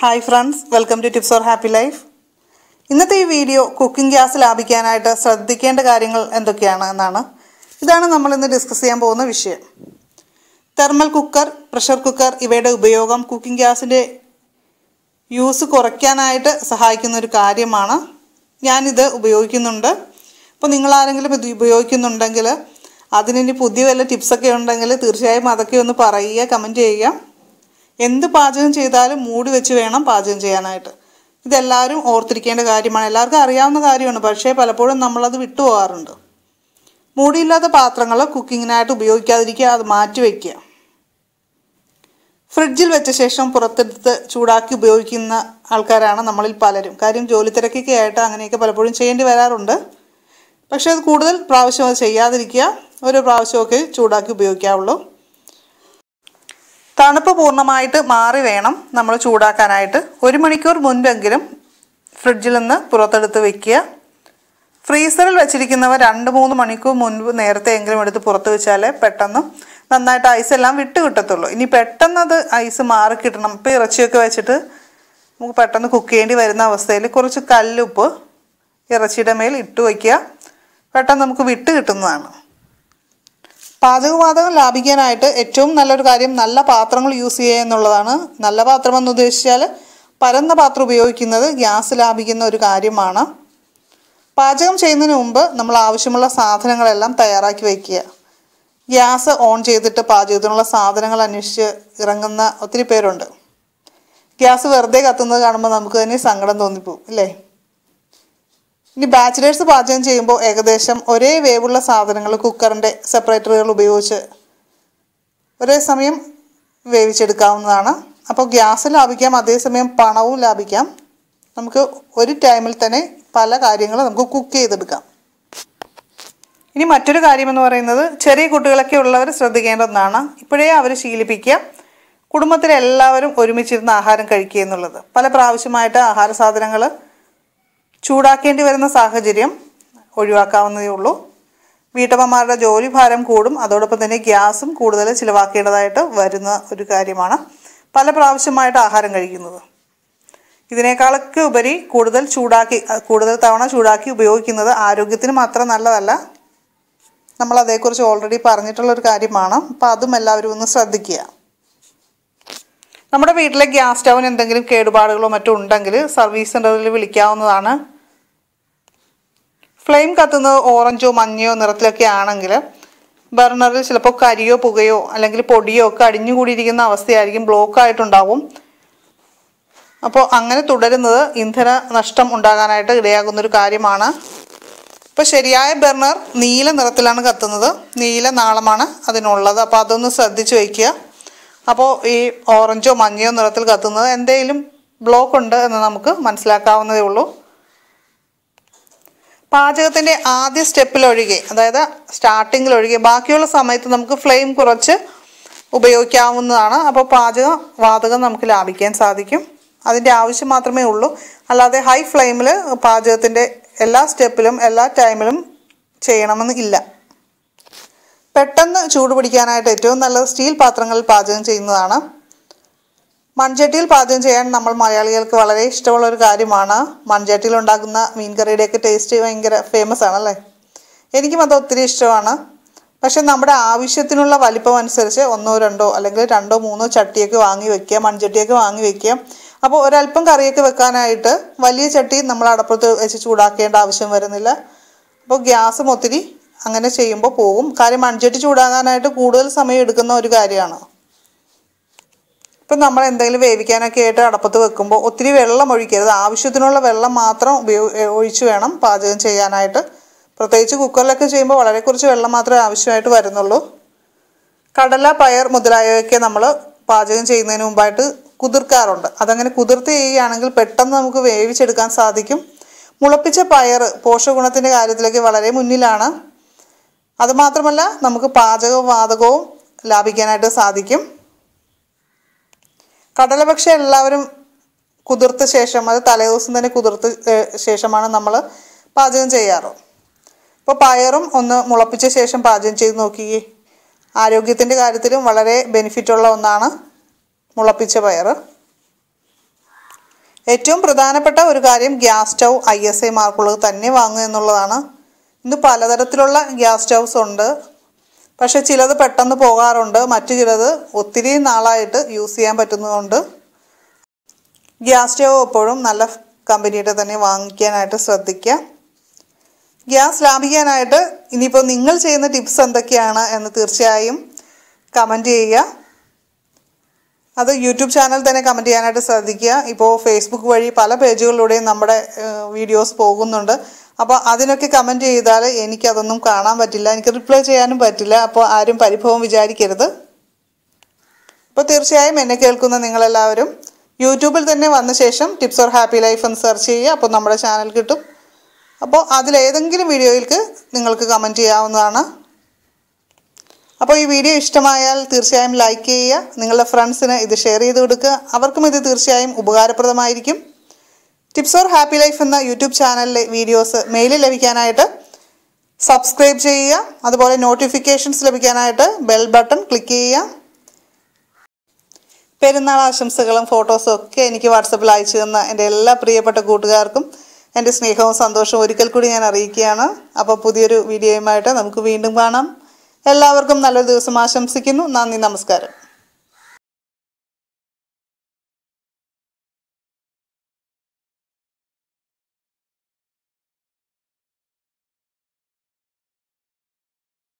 Hi friends welcome to tips or happy life ഇന്നത്തെ ഈ video cooking gas ലാഭിക്കാനായിട്ട് ശ്രദ്ധിക്കേണ്ട കാര്യങ്ങൾ എന്തൊക്കെയാണ് എന്നാണ്. ഇതാണ് നമ്മൾ ഇന്ന് ഡിസ്കസ് ചെയ്യാൻ പോകുന്ന വിഷയം. തെർമൽ കുക്കർ പ്രഷർ കുക്കർ ഇവയുടെ ഉപയോഗം കുക്കിംഗ് ഗ്യാസിന്റെ യൂസ് കുറയ്ക്കാനായിട്ട് സഹായിക്കുന്ന ഒരു കാര്യമാണ്. ഞാനിത് ഉപയോഗിക്കുന്നുണ്ട്. അപ്പോൾ നിങ്ങളാരെങ്കിലും ഇത് ഉപയോഗിക്കുന്നുണ്ടെങ്കിൽ അതിനിനി പുതിയ വല്ല ടിപ്സൊക്കെ ഉണ്ടെങ്കിൽ തീർച്ചയായും അതൊക്കെ ഒന്ന് പറയുക കമന്റ് ചെയ്യുക. എന്ത് പാചകം ചെയ്താലും മൂടി വെച്ച് വേണം പാചകം ചെയ്യാനായിട്ട്. ഇതെല്ലാവരും ഓർത്തിരിക്കേണ്ട കാര്യമാണ്. എല്ലാവർക്കും അറിയാവുന്ന കാര്യമാണ്. പക്ഷേ പലപ്പോഴും നമ്മളത് വിട്ടുപോകാറുണ്ട് മൂടിയില്ലാത്ത പാത്രങ്ങൾ കുക്കിങ്ങിനായിട്ട് ഉപയോഗിക്കാതിരിക്കുക അത് മാറ്റി വയ്ക്കുക ഫ്രിഡ്ജിൽ വെച്ച ശേഷം പുറത്തെടുത്ത് ചൂടാക്കി ഉപയോഗിക്കുന്ന ആൾക്കാരാണ് നമ്മളിൽ പലരും. കാര്യം ജോലി തിരക്കൊക്കെ ആയിട്ട് അങ്ങനെയൊക്കെ പലപ്പോഴും ചെയ്യേണ്ടി വരാറുണ്ട്. പക്ഷേ അത് കൂടുതൽ പ്രാവശ്യം അത് ചെയ്യാതിരിക്കുക. ഒരു പ്രാവശ്യമൊക്കെ ചൂടാക്കി ഉപയോഗിക്കാവുള്ളൂ. തണുപ്പ് പൂർണമായിട്ട് മാറി വേണം നമ്മൾ ചൂടാക്കാനായിട്ട്. ഒരു മണിക്കൂർ മുൻപെങ്കിലും ഫ്രിഡ്ജിൽ നിന്ന് പുറത്തെടുത്ത് വെക്കുക. ഫ്രീസറിൽ വെച്ചിരിക്കുന്നവ രണ്ട് മൂന്ന് മണിക്കൂർ മുൻപ് നേരത്തെ എങ്കിലും എടുത്ത് പുറത്ത് വെച്ചാലേ പെട്ടെന്ന് നന്നായിട്ട് ഐസ് എല്ലാം വിട്ട് കിട്ടത്തുള്ളൂ. ഇനി പെട്ടെന്ന് അത് ഐസ് മാറി കിട്ടണം. ഇപ്പോൾ ഇറച്ചിയൊക്കെ വെച്ചിട്ട് നമുക്ക് പെട്ടെന്ന് കുക്ക് ചെയ്യേണ്ടി വരുന്ന അവസ്ഥയിൽ കുറച്ച് കല്ലുപ്പ് ഇറച്ചിയുടെ മേൽ ഇട്ട് വയ്ക്കുക പെട്ടെന്ന് നമുക്ക് വിട്ട് കിട്ടുന്നതാണ്. പാചകവാതകം ലാഭിക്കാനായിട്ട് ഏറ്റവും നല്ലൊരു കാര്യം നല്ല പാത്രങ്ങൾ യൂസ് ചെയ്യുക എന്നുള്ളതാണ്. നല്ല പാത്രം എന്ന് ഉദ്ദേശിച്ചാൽ പരന്ന പാത്രം ഉപയോഗിക്കുന്നത് ഗ്യാസ് ലാഭിക്കുന്ന ഒരു കാര്യമാണ്. പാചകം ചെയ്യുന്നതിന് മുമ്പ് നമ്മൾ ആവശ്യമുള്ള സാധനങ്ങളെല്ലാം തയ്യാറാക്കി വയ്ക്കുക ഗ്യാസ് ഓൺ ചെയ്തിട്ട് പാചകത്തിനുള്ള സാധനങ്ങൾ അന്വേഷിച്ച് ഇറങ്ങുന്ന ഒത്തിരി പേരുണ്ട്. ഗ്യാസ് വെറുതെ കത്തുന്നത് കാണുമ്പോൾ നമുക്ക് തന്നെ സങ്കടം തോന്നിപ്പോവും അല്ലേ? ഇനി ബാച്ചിലേഴ്സ് പാചകം ചെയ്യുമ്പോൾ ഏകദേശം ഒരേ വേവുള്ള സാധനങ്ങൾ കുക്കറിന്റെ സെപ്പറേറ്ററുകൾ ഉപയോഗിച്ച് ഒരേ സമയം വേവിച്ചെടുക്കാവുന്നതാണ്. അപ്പോൾ ഗ്യാസ് ലാഭിക്കാം അതേസമയം പണവും ലാഭിക്കാം. നമുക്ക് ഒരു ടൈമിൽ തന്നെ പല കാര്യങ്ങളും നമുക്ക് കുക്ക് ചെയ്തെടുക്കാം. ഇനി മറ്റൊരു കാര്യമെന്ന് പറയുന്നത് ചെറിയ കുട്ടികളൊക്കെ ഉള്ളവർ ശ്രദ്ധിക്കേണ്ട ഒന്നാണ്. ഇപ്പോഴേ അവർ ശീലിപ്പിക്കുക. കുടുംബത്തിലെ എല്ലാവരും ഒരുമിച്ചിരുന്ന് ആഹാരം കഴിക്കുക എന്നുള്ളത്. പല പ്രാവശ്യമായിട്ട് ആഹാര സാധനങ്ങൾ ചൂടാക്കേണ്ടി വരുന്ന സാഹചര്യം ഒഴിവാക്കാവുന്നതേ ഉള്ളൂ. വീട്ടമ്മമാരുടെ ജോലി ഭാരം കൂടും. അതോടൊപ്പം തന്നെ ഗ്യാസും കൂടുതൽ ചിലവാക്കേണ്ടതായിട്ട് വരുന്ന ഒരു കാര്യമാണ് പല പ്രാവശ്യമായിട്ട് ആഹാരം കഴിക്കുന്നത്. ഇതിനേക്കാളൊക്കെ ഉപരി കൂടുതൽ ചൂടാക്കി കൂടുതൽ തവണ ചൂടാക്കി ഉപയോഗിക്കുന്നത് ആരോഗ്യത്തിന് മാത്രം നല്ലതല്ല. നമ്മൾ അതേക്കുറിച്ച് ഓൾറെഡി പറഞ്ഞിട്ടുള്ളൊരു കാര്യമാണ്. അപ്പോൾ അതും എല്ലാവരും ഒന്ന് ശ്രദ്ധിക്കുക. നമ്മുടെ വീട്ടിലെ ഗ്യാസ് സ്റ്റൗവിന് എന്തെങ്കിലും കേടുപാടുകളോ മറ്റോ ഉണ്ടെങ്കിൽ സർവീസ് സെന്ററിൽ വിളിക്കാവുന്നതാണ്. ഫ്ലെയിം കത്തുന്നത് ഓറഞ്ചോ മഞ്ഞയോ നിറത്തിലൊക്കെ ആണെങ്കിൽ ബർണറിൽ ചിലപ്പോൾ കരിയോ പുകയോ അല്ലെങ്കിൽ പൊടിയോ ഒക്കെ അടിഞ്ഞുകൂടിയിരിക്കുന്ന അവസ്ഥയായിരിക്കും ബ്ലോക്ക് ആയിട്ടുണ്ടാവും. അപ്പോൾ അങ്ങനെ തുടരുന്നത് ഇന്ധന നഷ്ടം ഉണ്ടാകാനായിട്ട് ഇടയാകുന്നൊരു കാര്യമാണ്. അപ്പോൾ ശരിയായ ബർണർ നീല നിറത്തിലാണ് കത്തുന്നത്. നീല നാളമാണ് അതിനുള്ളത്. അപ്പോൾ അതൊന്ന് ശ്രദ്ധിച്ച് വയ്ക്കുക അപ്പോൾ ഈ ഓറഞ്ചോ മഞ്ഞയോ നിറത്തിൽ കത്തുന്നത് എന്തെങ്കിലും ബ്ലോക്ക് ഉണ്ട് എന്ന് നമുക്ക് മനസ്സിലാക്കാവുന്നതേ ഉള്ളൂ. പാചകത്തിന്റെ ആദ്യ സ്റ്റെപ്പിലൊഴികെ അതായത് സ്റ്റാർട്ടിങ്ങിലൊഴികെ ബാക്കിയുള്ള സമയത്ത് നമുക്ക് ഫ്ലെയിം കുറച്ച് ഉപയോഗിക്കാവുന്നതാണ്. അപ്പോൾ പാചക വാതകം നമുക്ക് ലാഭിക്കാൻ സാധിക്കും. അതിന്റെ ആവശ്യം മാത്രമേ ഉള്ളൂ. അല്ലാതെ ഹൈ ഫ്ലെയിമിൽ പാചകത്തിന്റെ എല്ലാ സ്റ്റെപ്പിലും എല്ലാ ടൈമിലും ചെയ്യണമെന്ന് ഇല്ല. പെട്ടെന്ന് ചൂട് പിടിക്കാനായിട്ട് ഏറ്റവും നല്ലത് സ്റ്റീൽ പാത്രങ്ങളിൽ പാചകം ചെയ്യുന്നതാണ്. മൺചട്ടിയിൽ പാചകം ചെയ്യാൻ നമ്മൾ മലയാളികൾക്ക് വളരെ ഇഷ്ടമുള്ള ഒരു കാര്യമാണ്. മൺചട്ടിയിൽ ഉണ്ടാക്കുന്ന മീൻ കറിയുടെയൊക്കെ ടേസ്റ്റ് ഭയങ്കര ഫേമസ് ആണല്ലേ? എനിക്കും അത് ഒത്തിരി ഇഷ്ടമാണ്. പക്ഷേ നമ്മുടെ ആവശ്യത്തിനുള്ള വലിപ്പം അനുസരിച്ച് ഒന്നോ രണ്ടോ അല്ലെങ്കിൽ രണ്ടോ മൂന്നോ ചട്ടിയൊക്കെ വാങ്ങി വെക്കുക മൺചട്ടിയൊക്കെ വാങ്ങി വെക്കുക. അപ്പോൾ ഒരല്പം കറിയൊക്കെ വെക്കാനായിട്ട് വലിയ ചട്ടി നമ്മൾ അടപ്പുറത്ത് വെച്ച് ചൂടാക്കേണ്ട ആവശ്യം വരുന്നില്ല. അപ്പോൾ ഗ്യാസും ഒത്തിരി അങ്ങനെ ചെയ്യുമ്പോൾ പോകും കാര്യം മൺചട്ടി ചൂടാകാനായിട്ട് കൂടുതൽ സമയം എടുക്കുന്ന ഒരു കാര്യമാണ്. ഇപ്പം നമ്മൾ എന്തെങ്കിലും വേവിക്കാനൊക്കെ ആയിട്ട് അടപ്പത്ത് വെക്കുമ്പോൾ ഒത്തിരി വെള്ളം ഒഴിക്കരുത്. ആവശ്യത്തിനുള്ള വെള്ളം മാത്രം ഉപയോഗ ഒഴിച്ച് വേണം പാചകം ചെയ്യാനായിട്ട്. പ്രത്യേകിച്ച് കുക്കറിലൊക്കെ ചെയ്യുമ്പോൾ വളരെ കുറച്ച് വെള്ളം മാത്രമേ ആവശ്യമായിട്ട് വരുന്നുള്ളൂ. കടല പയർ മുതലായവയൊക്കെ നമ്മൾ പാചകം ചെയ്യുന്നതിന് മുമ്പായിട്ട് കുതിർക്കാറുണ്ട്. അതങ്ങനെ കുതിർത്ത് ചെയ്യുകയാണെങ്കിൽ പെട്ടെന്ന് നമുക്ക് വേവിച്ചെടുക്കാൻ സാധിക്കും. മുളപ്പിച്ച പയർ പോഷകഗുണത്തിന്റെ കാര്യത്തിലേക്ക് വളരെ മുന്നിലാണ്. അതുമാത്രമല്ല നമുക്ക് പാചകവും വാതകവും ലാഭിക്കാനായിട്ട് സാധിക്കും. കടലപക്ഷെ എല്ലാവരും കുതിർത്ത ശേഷം അത് തലേദിവസം തന്നെ കുതിർത്ത ശേഷമാണ് നമ്മൾ പാചകം ചെയ്യാറ്. ഇപ്പോൾ പയറും ഒന്ന് മുളപ്പിച്ച ശേഷം പാചകം ചെയ്ത് നോക്കിയേ. ആരോഗ്യത്തിന്റെ കാര്യത്തിലും വളരെ ബെനിഫിറ്റുള്ള ഒന്നാണ് മുളപ്പിച്ച പയർ ഏറ്റവും പ്രധാനപ്പെട്ട ഒരു കാര്യം gas stove I S I മാർക്കുള്ളത് തന്നെ വാങ്ങുക എന്നുള്ളതാണ്. ഇന്ന് പലതരത്തിലുള്ള ഗ്യാസ് സ്റ്റൗസ് ഉണ്ട്. പക്ഷേ ചിലത് പെട്ടെന്ന് പോകാറുണ്ട്. മറ്റു ചിലത് ഒത്തിരി നാളായിട്ട് യൂസ് ചെയ്യാൻ പറ്റുന്നതുകൊണ്ട്. ഗ്യാസ് സ്റ്റൗ എപ്പോഴും നല്ല കമ്പനിയുടെ തന്നെ വാങ്ങിക്കാനായിട്ട് ശ്രദ്ധിക്കുക. ഗ്യാസ് ലാഭിക്കാനായിട്ട് ഇനിയിപ്പോൾ നിങ്ങൾ ചെയ്യുന്ന ടിപ്സ് എന്തൊക്കെയാണ് എന്ന് തീർച്ചയായും കമന്റ് ചെയ്യുക. അത് യൂട്യൂബ് ചാനൽ തന്നെ കമന്റ് ചെയ്യാനായിട്ട് ശ്രദ്ധിക്കുക. ഇപ്പോൾ ഫേസ്ബുക്ക് വഴി പല പേജുകളിലൂടെയും നമ്മുടെ വീഡിയോസ് പോകുന്നുണ്ട്. അപ്പോൾ അതിനൊക്കെ കമന്റ് ചെയ്താൽ എനിക്കതൊന്നും കാണാൻ പറ്റില്ല എനിക്ക് റിപ്ലൈ ചെയ്യാനും പറ്റില്ല അപ്പോൾ ആരും പരിഭവം വിചാരിക്കരുത്. അപ്പോൾ തീർച്ചയായും എന്നെ കേൾക്കുന്ന നിങ്ങളെല്ലാവരും യൂട്യൂബിൽ തന്നെ വന്ന ശേഷം ടിപ്സ് ഓർ ഹാപ്പി ലൈഫ് എന്ന് സെർച്ച് ചെയ്യുക അപ്പോൾ നമ്മുടെ ചാനൽ കിട്ടും. അപ്പോൾ അതിലേതെങ്കിലും വീഡിയോയിൽക്ക് നിങ്ങൾക്ക് കമന്റ് ചെയ്യാവുന്നതാണ്. അപ്പോൾ ഈ വീഡിയോ ഇഷ്ടമായാൽ തീർച്ചയായും ലൈക്ക് ചെയ്യുക നിങ്ങളുടെ ഫ്രണ്ട്സിന് ഇത് ഷെയർ ചെയ്ത് കൊടുക്കുക അവർക്കും ഇത് തീർച്ചയായും ഉപകാരപ്രദമായിരിക്കും. ടിപ്സ് ഓർ ഹാപ്പി ലൈഫ് എന്ന യൂട്യൂബ് ചാനലിലെ വീഡിയോസ് മെയിലിൽ ലഭിക്കാനായിട്ട് സബ്സ്ക്രൈബ് ചെയ്യുക. അതുപോലെ നോട്ടിഫിക്കേഷൻസ് ലഭിക്കാനായിട്ട് ബെൽ ബട്ടൺ ക്ലിക്ക് ചെയ്യുക. പെരുന്നാൾ ആശംസകളും ഫോട്ടോസും ഒക്കെ എനിക്ക് വാട്സപ്പിൽ അയച്ചു തന്ന എന്റെ എല്ലാ പ്രിയപ്പെട്ട കൂട്ടുകാർക്കും എന്റെ സ്നേഹവും സന്തോഷവും ഒരിക്കൽ കൂടി ഞാൻ അറിയിക്കുകയാണ്. അപ്പോൾ പുതിയൊരു വീഡിയോയുമായിട്ട് നമുക്ക് വീണ്ടും കാണാം. എല്ലാവർക്കും നല്ലൊരു ദിവസം ആശംസിക്കുന്നു. നന്ദി നമസ്കാരം.